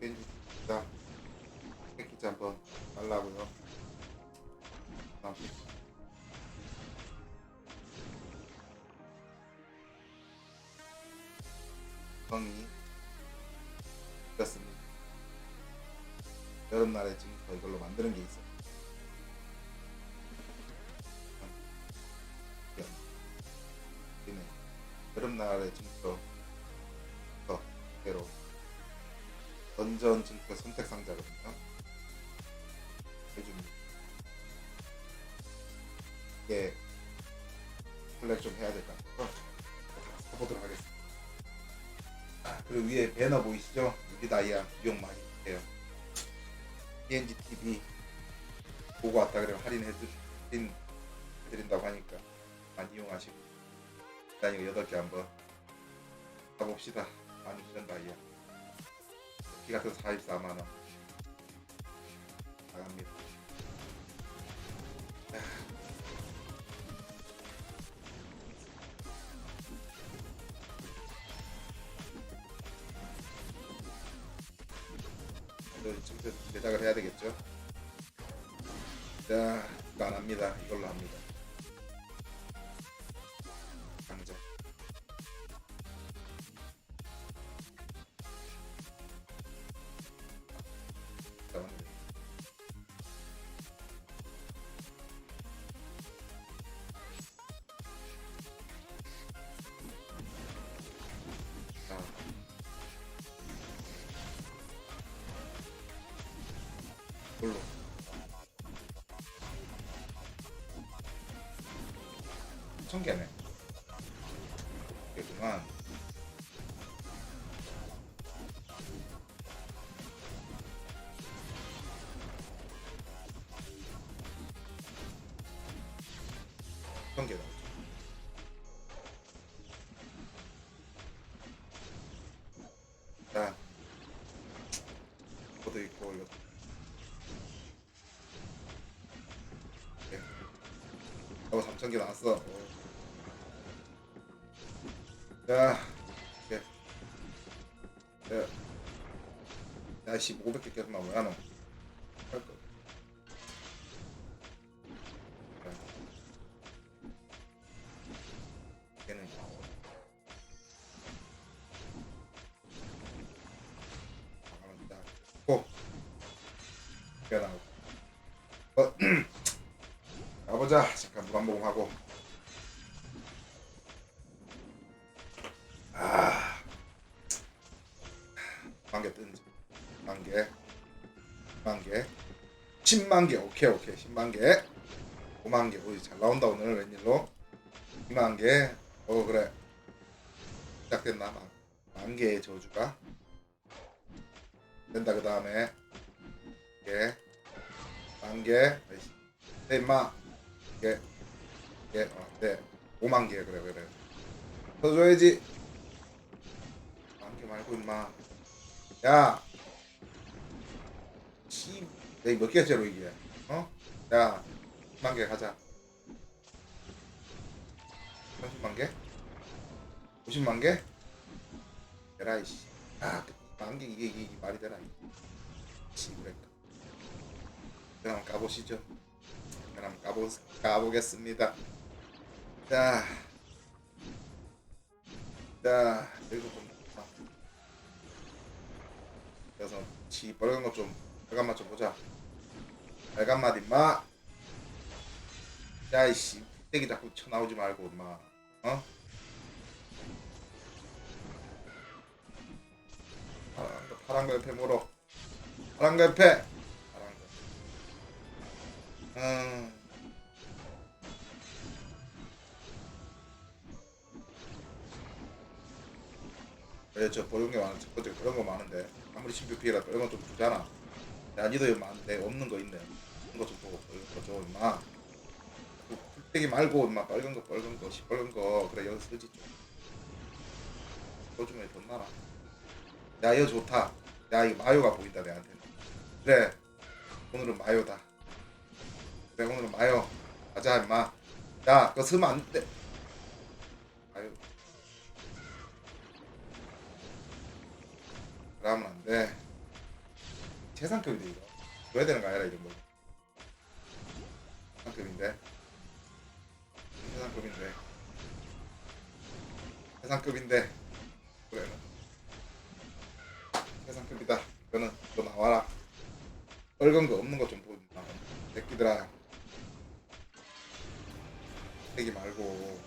펜지자 패키지 한번 달라고요. 아, 성이 그렇습니다. 여름날에 지금부터 이걸로 만드는 게 있어요. 네. 여름날에 지금부터 더 대로 던전 증표 선택 상자거든요. 해줍니다. 이게 플렉 좀 해야 될 것 같아서 해보도록 하겠습니다. 아, 그리고 위에 배너 보이시죠? 유리다이아 이용 많이 해요. PNG TV 보고 왔다 그러면 할인해 주 할인 해드린다고 하니까 많이 이용하시고 일단 이거 8개 한번 가봅시다. 12,000 다이아 키 같은 44만 원 나갑니다. 이걸 좀 제- 제작을 해야 되겠죠. 자, 이거 안 합니다. 이걸로 합니다. 천 개네. 개구만. 천 개다. 자, 코드 있고 이거. 네. 어, 3천 개 나왔어. 어. 자, 예. 야, 야, 씨, 500개 계속 나오면 안 와. 할 거. 아, 딱. 고. 야, 나오고. 어, 가보자. 잠깐 물 한 모금 하고. 10만 개 오케이 오케이. 10만 개 5만 개 오이 잘 나온다 오늘 웬일로? 2만 개어 그래. 시작됐나? 만, 만 개의 저주가? 된다 그 다음에. 개 만개 아이씨 네 임마. 개개 어, 네. 5만 개 그래 그래 써줘야지. 만개 말고 임마. 야, 씨, 내가 몇 개째로 이게? 어? 야, 10만 개 가자. 30만 개? 50만 개? 에라이 씨. 아, 만개 이게, 이게, 이게 말이 되나? 씨, 그랬다. 그럼 까보시죠. 그럼 까보, 까보겠습니다. 자, 자, 이거 좀. 아. 그래서 지 빨간 거좀 빨간 맛 좀 보자. 빨간 맛 임마. 야이씨 떼기 자꾸 쳐 나오지 말고 임마. 어? 파란 거 옆에 물어. 파란 거 옆에. 파란 거. 음. 왜저 버는 게 많은 첫 번째 그런 거 많은데 아무리 신규피라 이런 건좀 주잖아. 야 니도 많은데 없는 거 있네. 없는 거좀 보고 거줘 임마. 풀떼기 말고 임마 빨간 거 빨간 거 시뻘건 거 그래 여기 쓰지 좀. 요즘에 돈 나라. 야 이거 좋다. 야 이거 마요가 보인다 내한테. 그래 오늘은 마요다. 그래 오늘은 마요. 가자 임마. 야 그거 쓰면 안 돼. 마요. 그러면 안 돼. 최상급인데 이거. 줘야 되는 거 아니라 이런 거 최상급인데. 최상급인데. 최상급인데. 그래. 최상급이다. 이거는 또 나와라. 얼건 거 없는 거좀마 새끼들아. 새끼 말고.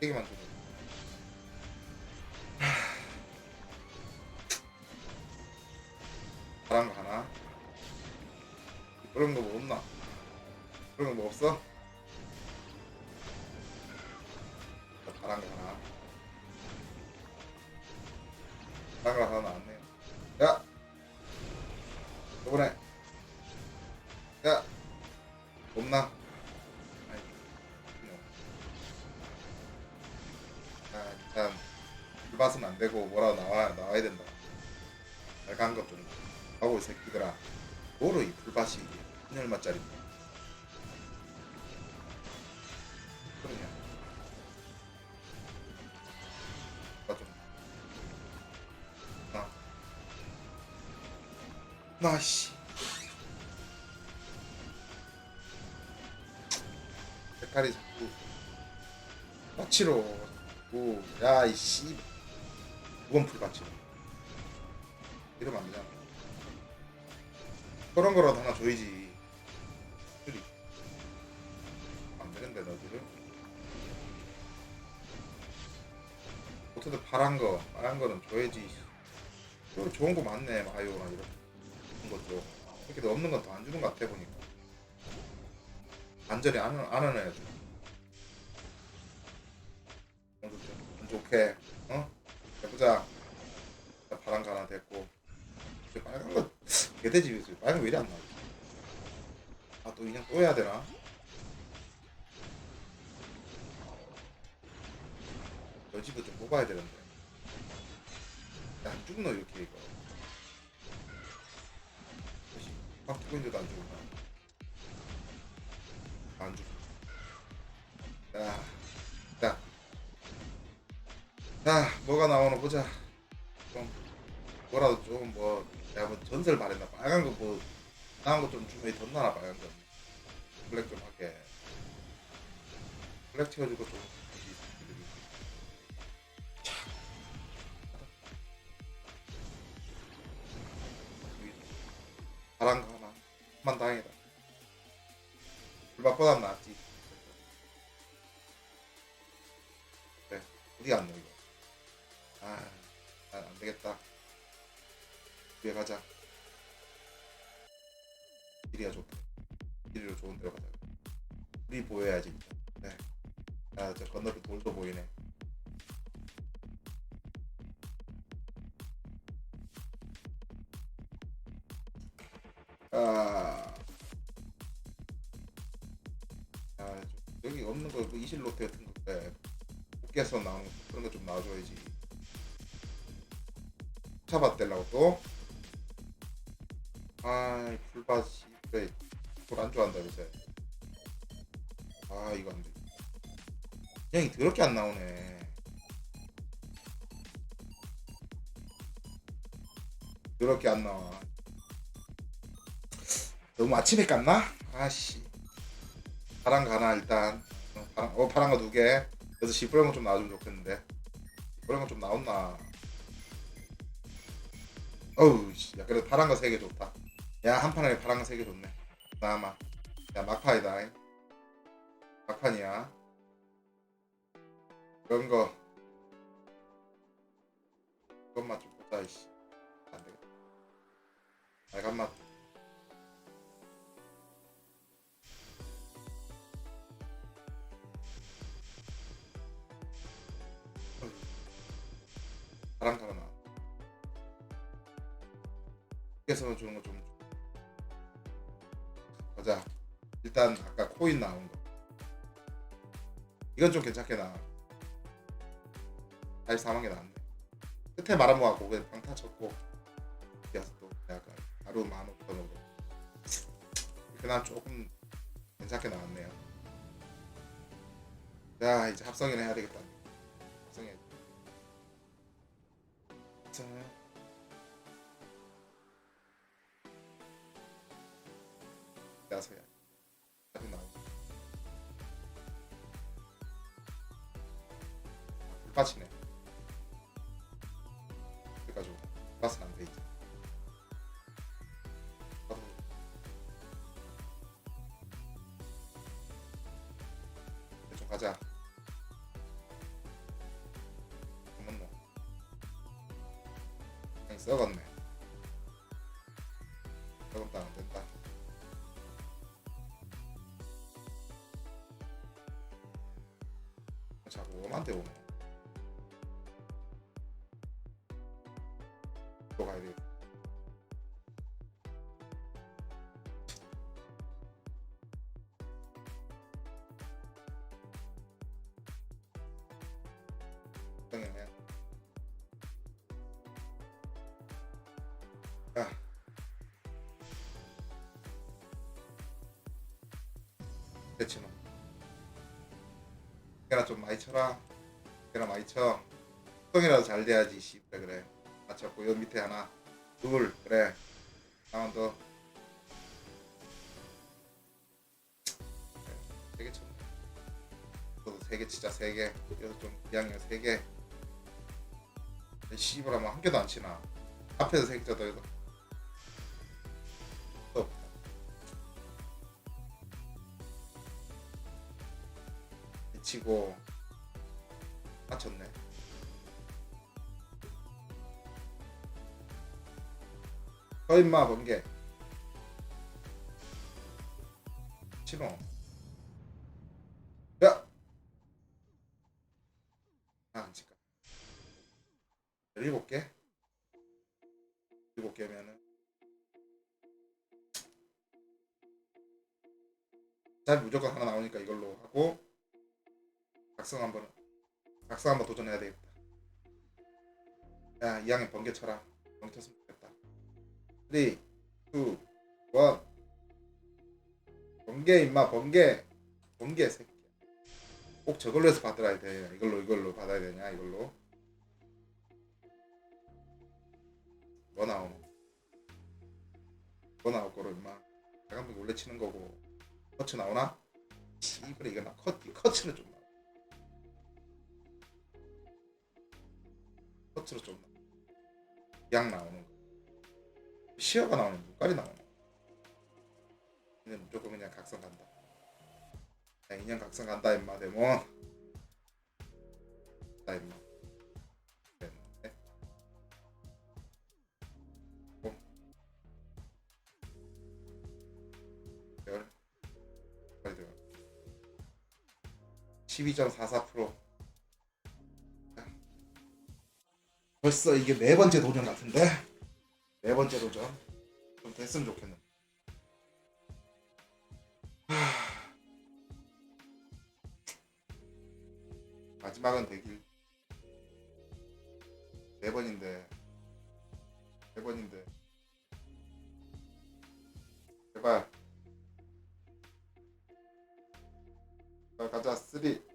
아좀바 그런 거 뭐 없나? 그런 거 뭐 없어? 자, 바람 거 하나. 바람 거 하나 나왔네. 야! 이번에. 야! 없나? 뭐. 아, 참 불밭은 안 되고 뭐라 나와 나와야 된다. 빨간 것 좀. 하고 이 새끼들아. 뭐로 이 불밭이 한 얼마짜리인데? 그러냐? 나 좀. 나. 나 씨. 색깔이 자꾸 자꾸 야 이 씨 무건 풀받치로 이러면 안 되잖아 그런 거라도 하나 줘야지. 줄이 안 되는데 너들은? 어쨌든 파란 거 파란 거는 줘야지. 또 좋은 거 많네 마요나 이런 것도. 이렇게 없는 건 더 안 주는 것 같아 보니까. 완전히 안, 안 오늘 좀안 좋게. 어? 해보자. 자, 파란 거 하나 됐고 개돼지 빨간 거왜 이리 안 나오지? 아 또 인형 또 해야 되나? 저 집도 좀 뽑아야 되는데. 야, 안 죽노 이렇게 이거. 혹시 막 두고 있는데도 안 죽나? 안 죽. 자, 자, 자, 뭐가 나오나 보자. 좀 뭐라도 좀 뭐, 내가 뭐 전설 바랬나 빨간 거뭐 나온 거 좀 주머니 덧나나 빨간 거. 블랙 좀 할게. 블랙 채워주고 좀. 파란 거 하나. 만 다행이다. 불맛보다 낫 아. 아, 좀 여기 없는 거, 그 이실 로테 같은 거, 네. 국계에서 나오는 거, 그런 거 좀 나와줘야지. 차밭대려고 또. 아, 풀밭이, 그래. 돌안 좋아한다, 요새. 아, 이거 안 돼. 형이 더럽게 안 나오네. 더럽게 안 나와. 너무 아침에 깠나? 아씨. 거 하나 일단 어, 파란, 어, 파란 거두 개. 그래서 시뻘건 거좀 나와주면 좋겠는데. 시뻘건 거좀 나온나. 어우, 씨. 야, 그래도 거세개 좋다. 야, 한 판에 파란 거세개 좋네. 나마. 야, 막판이다. 막판이야. 그런 거. 그것만 좀 보자, 이씨. 안 되겠다. 빨간 맛. 바람 타고 나. 밖에서 주는 거 좀. 보자. 일단 아까 코인 나온 거. 이건 좀 괜찮게 나. 84만 개 나왔네. 끝에 말아먹었고 그냥 방타 쳤고. 그래서 또 약간 하루 만 오천 정도. 그난 조금 괜찮게 나왔네요. 자 이제 합성이나 해야 되겠다. 합성해. 있잖아요. 나서야 나도 나오고 빠지네. 썩었네. 썩었다 안 된다 걔나 좀 많이 쳐라. 걔나 많이 쳐. 똥이라도 잘 돼야지 씨. 그래 그래. 맞췄고 여 밑에 하나. 둘 그래. 하나 더 세개 쳤네. 너도 세개 치자 세개. 여기서 좀 이왕이면 세개. 씨발 하면 한 개도 안 치나. 앞에서 세개 쳐도 치고. 맞췄네. 어 임마 번개. 치노. 야! 아안 칠까 일곱 개? 일곱 개면은. 잘 무조건 각성 한번 도전해야 되겠다. 야 이왕에 번개 쳐라. 번개 쳤으면 좋겠다. 3 2 1 번개 임마 번개. 번개 새끼 꼭 저걸로 해서 받아야 돼. 이걸로 이걸로 받아야 되냐 이걸로. 뭐 나오노 뭐 나올 거로 임마. 자감독 원래 치는 거고. 커츠 나오나? 씨발 이거 나 커, 커츠는 좀 커츠로 좀 양 나오는 거. 시어가 나오는 눈깔이 나오는 거. 얘는 무조건 그냥 각성 간다. 야 인형 각성 간다 임마 데몬. 나 임마. 됐네. 어. 열. 빨리 들어 12.44% 벌써 이게 네 번째 도전 같은데? 네 번째 도전. 좀 됐으면 좋겠네. 하... 마지막은 되길. 네 번인데. 네 번인데. 제발. 자 가자 3 2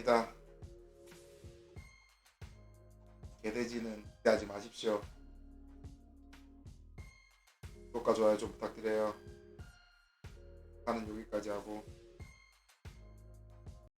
잘 안됩니다. 개돼지는 기대하지 마십시오. 구독과 좋아요 좀 부탁드려요. 하는 여기까지 하고